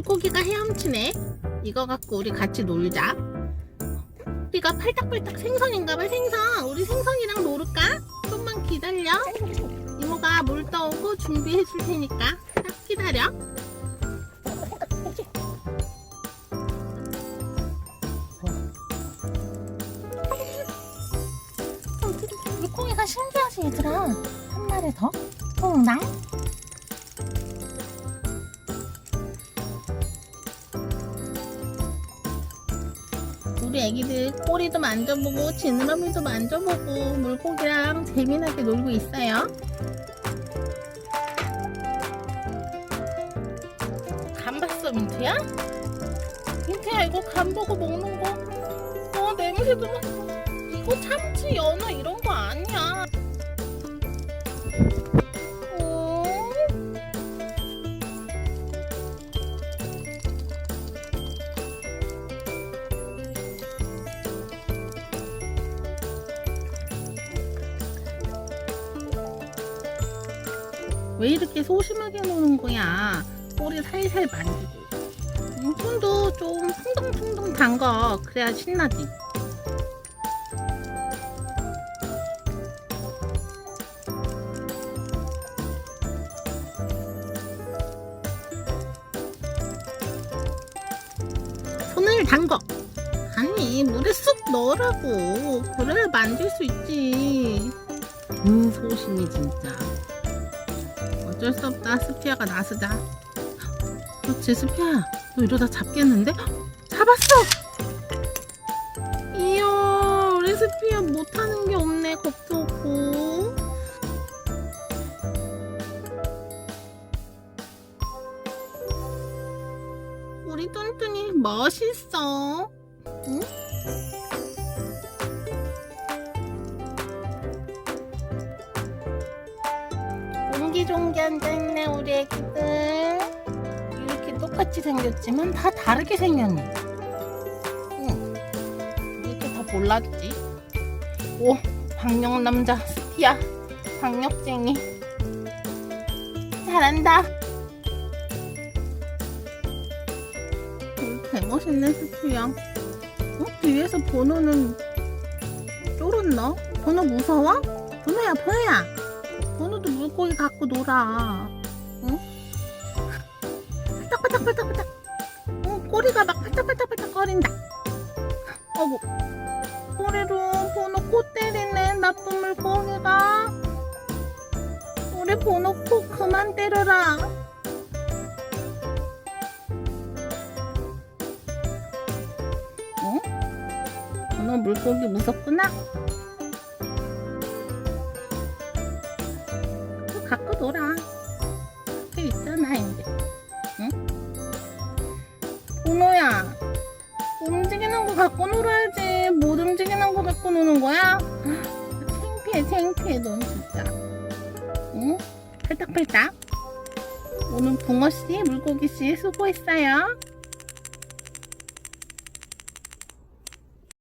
물고기가 헤엄치네. 이거 갖고 우리 같이 놀자. 우리가 팔딱팔딱 생선인가봐 생선. 우리 생선이랑 놀을까? 좀만 기다려. 이모가 물 떠오고 준비해 줄 테니까 딱 기다려. 물고기가 신기하지 얘들아. 한 마리 더? 퐁당? 우리 애기들 꼬리도 만져보고 지느러미도 만져보고 물고기랑 재미나게 놀고 있어요. 간 봤어 민트야? 민트야 이거 간 보고 먹는 거. 어 냄새도 맡고. 이거 참치 연어 이런 거 아니야. 왜 이렇게 소심하게 노는 거야? 꼬리 살살 만지고. 음, 손도 좀 풍덩풍덩 담가. 그래야 신나지. 손을 담궈. 아니, 물에 쑥 넣으라고. 그래야 만질 수 있지. 음, 소심이 진짜. 어쩔 수 없다. 스피아가 나서자. 그렇지, 스피아야. 너 이러다 잡겠는데? 잡았어! 이야, 우리 스피아 못하는 게 없네. 겁도 없고. 우리 뚠뚠이 멋있어. 응? 옹기종기 앉아있네 우리 애기들 이렇게 똑같이 생겼지만 다 다르게 생겼네 응. 이렇게 더 몰랐지 오 박력남자 스피야 박력쟁이 잘한다 오, 개멋있네 스피야 어? 뒤에서 번호는 쫄았나? 번호 무서워? 번호야 번호야 물고기 갖고 놀아. 응? 팔딱팔딱팔딱팔딱. 응, 꼬리가 막 팔딱팔딱팔딱 거린다. 어구. 꼬리로 번호 코 때리네, 나쁜 물고기가. 우리 번호 코 그만 때려라. 어? 번호 물고기 무섭구나. 놀아. 그 있잖아 이제. 응? 번호야. 움직이는 거 갖고 놀아야지. 못 움직이는 거 갖고 노는 거야? 창피해 창피해 넌 진짜. 응? 팔딱팔딱. 오늘 붕어씨 물고기씨 수고했어요.